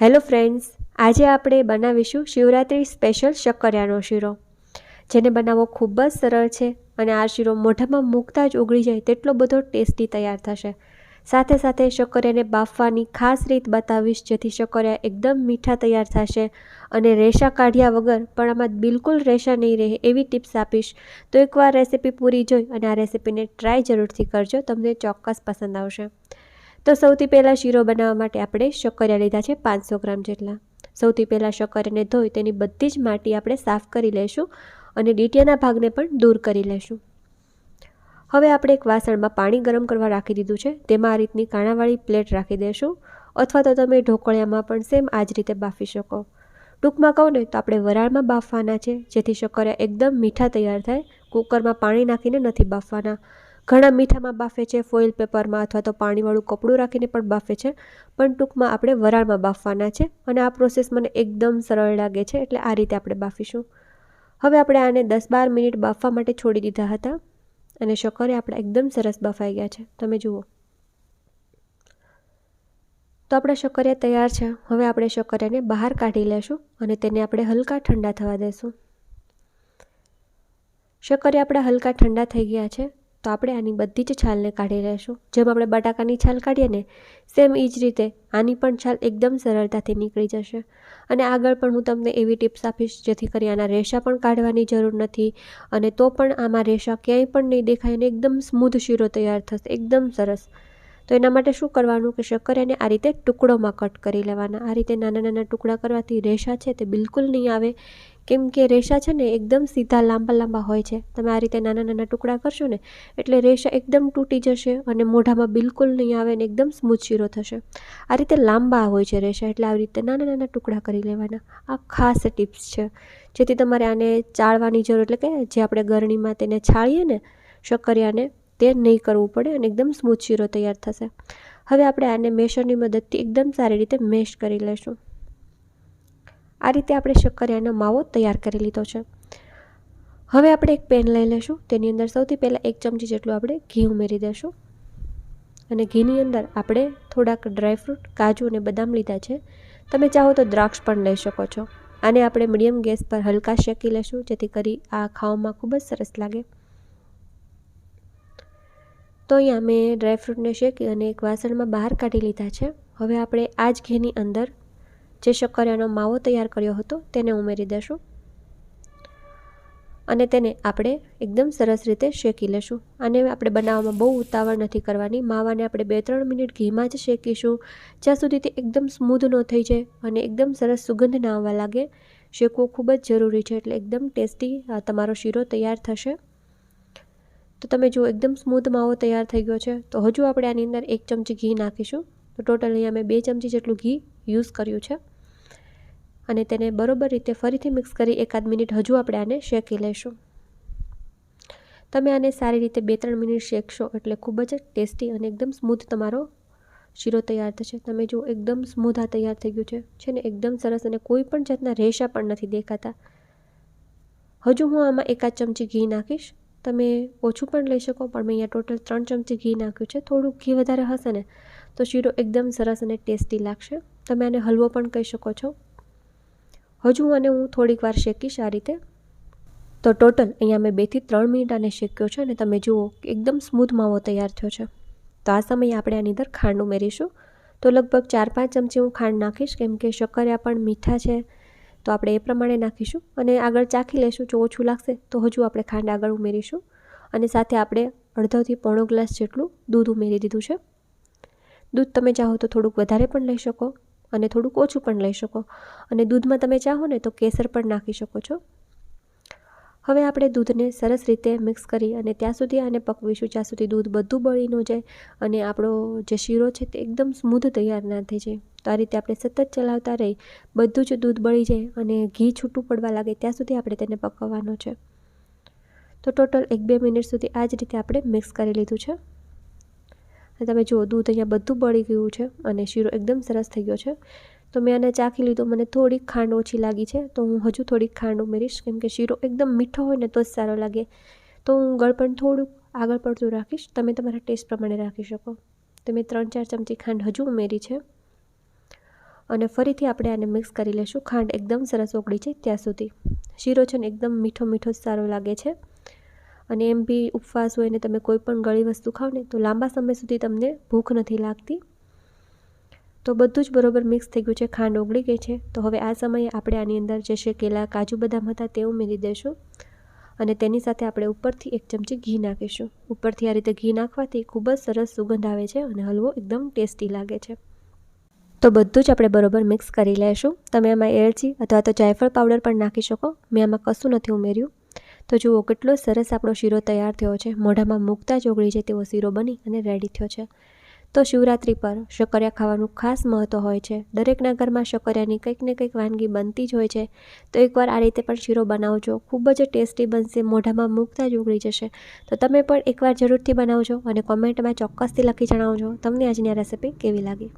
Hello friends, આજે આપણે બનાવીશું શિવરાત્રિ સ્પેશિયલ શક્કરિયાનો શીરો. જેને બનાવવો ખૂબ જ સરળ છે અને આ શીરો મોઢામાં મૂકતા જ ઉગળી જાય તેટલો બધો ટેસ્ટી તૈયાર થશે. સાથે સાથે શક્કરિયાને બાફવાની ખાસ રીત બતાવીશ જેથી શક્કરિયા એકદમ મીઠા તૈયાર થશે અને રેશા કાઢ્યા વગર પણ આમાં બિલકુલ રેશા નહીં રહે એવી ટિપ્સ આપીશ. તો એકવાર રેસીપી પૂરી જોઈ અને આ રેસીપીને ટ્રાય જરૂરથી કરજો, તમને ચોક્કસ પસંદ આવશે. તો સૌથી પહેલાં શીરો બનાવવા માટે આપણે શક્કરિયા લીધા છે પાંચસો ગ્રામ જેટલા. સૌથી પહેલાં શક્કરિયાને ધોઈ તેની બધી જ માટી આપણે સાફ કરી લઈશું અને ડીટીયાના ભાગને પણ દૂર કરી લઈશું હવે આપણે એક વાસણમાં પાણી ગરમ કરવા રાખી દીધું છે. તેમાં આ રીતની કાણાવાળી પ્લેટ રાખી દઈશું અથવા તો તમે ઢોકળિયામાં પણ સેમ આ જ રીતે બાફી શકો. ટૂંકમાં કહું ને તો આપણે વરાળમાં બાફવાના છે, જેથી શક્કરિયા એકદમ મીઠા તૈયાર થાય. કુકરમાં પાણી નાખીને નથી બાફવાના. ઘણા મીઠામાં બાફે છે ફોઇલ પેપરમાં અથવા તો પાણીવાળું કપડું રાખીને પણ બાફે છે, પણ ટૂંકમાં આપણે વરાળમાં બાફવાના છે અને આ પ્રોસેસ મને એકદમ સરળ લાગે છે, એટલે આ રીતે આપણે બાફીશું. હવે આપણે આને દસ બાર મિનિટ બાફવા માટે છોડી દીધા હતા અને શક્કરે આપણા એકદમ સરસ બફાઈ ગયા છે. તમે જુઓ. તો આપણા શક્કરિયા તૈયાર છે. હવે આપણે શક્કરિયાને બહાર કાઢી લેશું અને તેને આપણે હલકા ઠંડા થવા દેશું. શક્કરિયા આપણા હલકા ઠંડા થઈ ગયા છે. તો આપણે આની બધી જ છાલને કાઢી લેશું. જેમ આપણે બટાકાની છાલ કાઢીએ ને, સેમ એ જ રીતે આની પણ છાલ એકદમ સરળતાથી નીકળી જશે. અને આગળ પણ હું તમને એવી ટિપ્સ આપીશ, જેથી કરી આના રેશા પણ કાઢવાની જરૂર નથી અને તો પણ આમાં રેશા ક્યાંય પણ નહીં દેખાય અને એકદમ સ્મૂધ શીરો તૈયાર થશે. એકદમ સરસ. તો એના માટે શું કરવાનું કે શક્કરિયાને આ રીતે ટુકડોમાં કટ કરી લેવાના. આ રીતે નાના નાના ટુકડા કરવાથી રેશા છે તે બિલકુલ નહીં આવે. કેમ કે રેશા છે ને એકદમ સીધા લાંબા લાંબા હોય છે. તમે આ રીતે નાના નાના ટુકડા કરશો ને એટલે રેશા એકદમ તૂટી જશે અને મોઢામાં બિલકુલ નહીં આવે ને એકદમ સ્મૂથ થશે. આ રીતે લાંબા હોય છે રેશા એટલે આવી રીતે નાના નાના ટુકડા કરી લેવાના. આ ખાસ ટિપ્સ છે. જેથી તમારે આને ચાળવાની જરૂર એટલે કે જે આપણે ગરણીમાં તેને છાળીએ ને, શક્કરિયાને તે નહીં કરવું પડે અને એકદમ સ્મૂથ શીરો તૈયાર થશે. હવે આપણે આને મેશરની મદદથી એકદમ સારી રીતે મેશ કરી લઈશું આ રીતે આપણે શક્કરિયાનો માવો તૈયાર કરી લીધો છે. હવે આપણે એક પેન લઈ લઈશું તેની અંદર સૌથી પહેલાં એક ચમચી જેટલું આપણે ઘી ઉમેરી દઈશું અને ઘીની અંદર આપણે થોડાક ડ્રાયફ્રૂટ કાજુ અને બદામ લીધા છે. તમે ચાહો તો દ્રાક્ષ પણ લઈ શકો છો. આને આપણે મીડિયમ ગેસ પર હલકા શેકી લઈશું જેથી કરી આ ખાવામાં ખૂબ જ સરસ લાગે. તો અહીંયા મેં ડ્રાયફ્રૂટને શેકી અને એક વાસણમાં બહાર કાઢી લીધા છે. હવે આપણે આ જ ઘીની અંદર જે શક્કરિયાનો માવો તૈયાર કર્યો હતો તેને ઉમેરી દઈશું અને તેને આપણે એકદમ સરસ રીતે શેકી લેશું. અને આપણે બનાવવામાં બહુ ઉતાવળ નથી કરવાની. માવાને આપણે બે ત્રણ મિનિટ ઘીમાં જ શેકીશું, જ્યાં સુધી તે એકદમ સ્મૂધ ન થઈ જાય અને એકદમ સરસ સુગંધ ના આવવા લાગે. શેકવો ખૂબ જ જરૂરી છે એટલે એકદમ ટેસ્ટી તમારો શીરો તૈયાર થશે. તો તમે જુઓ, એકદમ સ્મૂધ માવો તૈયાર થઈ ગયો છે. તો હજુ આપણે આની અંદર એક ચમચી ઘી નાખીશું. તો ટોટલ અહીંયા મેં બે ચમચી જેટલું ઘી યુઝ કર્યું છે. અને તેને બરોબર રીતે ફરીથી મિક્સ કરી એકાદ મિનિટ હજુ આપણે આને શેકી લઈશું. તમે આને સારી રીતે બે ત્રણ મિનિટ શેકશો એટલે ખૂબ જ ટેસ્ટી અને એકદમ સ્મૂથ તમારો શીરો તૈયાર થશે. તમે જો એકદમ સ્મૂધ આ તૈયાર થઈ ગયું છે. છે ને, એકદમ સરસ અને કોઈ પણ જાતના રેશા પણ નથી દેખાતા. હજુ હું આમાં એકાદ ચમચી ઘી નાખીશ. તમે ઓછું પણ લઈ શકો, પણ મેં અહીંયા ટોટલ ત્રણ ચમચી ઘી નાખ્યું છે. થોડુંક ઘી વધારે હશે ને, તો શીરો એકદમ સરસ અને ટેસ્ટી લાગશે. તમે આને હલવો પણ કહી શકો છો. હજુ આને હું થોડીક વાર શેકીશ આ રીતે. તો ટોટલ અહીંયા મેં બેથી ત્રણ મિનિટ આને શેક્યો છે અને તમે જુઓ એકદમ સ્મૂથ માવો તૈયાર થયો છે. તો આ સમયે આપણે આની અંદર ખાંડ ઉમેરીશું. તો લગભગ ચાર પાંચ ચમચી હું ખાંડ નાખીશ, કેમ કે શક્કરિયા પણ મીઠા છે. તો આપણે એ પ્રમાણે નાખીશું અને આગળ ચાખી લઈશું જો ઓછું લાગશે તો હજુ આપણે ખાંડ આગળ ઉમેરીશું અને સાથે આપણે અડધોથી પોણો ગ્લાસ જેટલું દૂધ ઉમેરી દીધું છે. દૂધ તમે ચાહો તો થોડુંક વધારે પણ લઈ શકો અને થોડુંક ઓછું પણ લઈ શકો અને દૂધમાં તમે ચાહો ને તો કેસર પણ નાખી શકો છો. હવે આપણે દૂધને સરસ રીતે મિક્સ કરી અને ત્યાં સુધી આને પકવીશું, જ્યાં સુધી દૂધ બધું બળી ન જાય અને આપણો જે શીરો છે તે એકદમ સ્મૂધ તૈયાર ના થઈ જાય. તો આ રીતે આપણે સતત ચલાવતા રહી, બધું જ દૂધ બળી જાય અને ઘી છૂટું પડવા લાગે ત્યાં સુધી આપણે તેને પકવવાનો છે. તો ટોટલ એક બે મિનિટ સુધી આ જ રીતે આપણે મિક્સ કરી લીધું છે. તમે જુઓ, દૂધ અહીંયા બધું બળી ગયું છે અને શીરો એકદમ સરસ થઈ ગયો છે. તો મેં આને ચાખી લીધું. મને થોડીક ખાંડ ઓછી લાગી છે, તો હું હજુ થોડીક ખાંડ ઉમેરીશ. કેમ કે શીરો એકદમ મીઠો હોય ને તો જ સારો લાગે. તો હું ગળપણ થોડુંક આગળ પડતું રાખીશ. તમે તમારા ટેસ્ટ પ્રમાણે રાખી શકો. તો મેં ત્રણ ચાર ચમચી ખાંડ હજુ ઉમેરી છે. અને ફરીથી આપણે આને મિક્સ કરી લઈશું. ખાંડ એકદમ સરસ ઓગળી છે ત્યાં સુધી. શીરો છે ને એકદમ મીઠો મીઠો સારો લાગે છે. અને એમ બી ઉપવાસ હોય ને તમે કોઈ પણ ગળી વસ્તુ ખાવ ને તો લાંબા સમય સુધી તમને ભૂખ નથી લાગતી. તો બધું જ બરોબર મિક્સ થઈ ગયું છે, ખાંડ ઓગળી ગઈ છે. તો હવે આ સમયે આપણે આની અંદર જે શેકેલા કાજુ બદામ હતા તે ઉમેરી દઈશું અને તેની સાથે આપણે ઉપરથી એક ચમચી ઘી નાખીશું. ઉપરથી આ રીતે ઘી નાખવાથી ખૂબ જ સરસ સુગંધ આવે છે અને હલવો એકદમ ટેસ્ટી લાગે છે. તો બધું જ આપણે બરોબર મિક્સ કરી લઈશું તમે આમાં એલચી અથવા તો જાયફળ પાવડર પણ નાખી શકો. મેં આમાં કશું નથી ઉમેર્યું. તો જુઓ કેટલો સરસ આપણો શીરો તૈયાર થયો છે. મોઢામાં મૂકતા જ ઓગળી જાય તેવો શીરો બની અને રેડી થયો છે. તો શિવરાત્રિ પર શક્કરિયા ખાવાનું ખાસ મહત્ત્વ હોય છે. દરેકના ઘરમાં શક્કરિયાની કંઈક ને કંઈક વાનગી બનતી જ હોય છે. તો એકવાર આ રીતે પણ શીરો બનાવજો. ખૂબ જ ટેસ્ટી બનશે, મોઢામાં મૂકતા જ ઉગળી જશે. તો તમે પણ એકવાર જરૂરથી બનાવજો અને કોમેન્ટમાં ચોક્કસથી લખી જણાવજો. તમને આજની આ રેસીપી કેવી લાગી?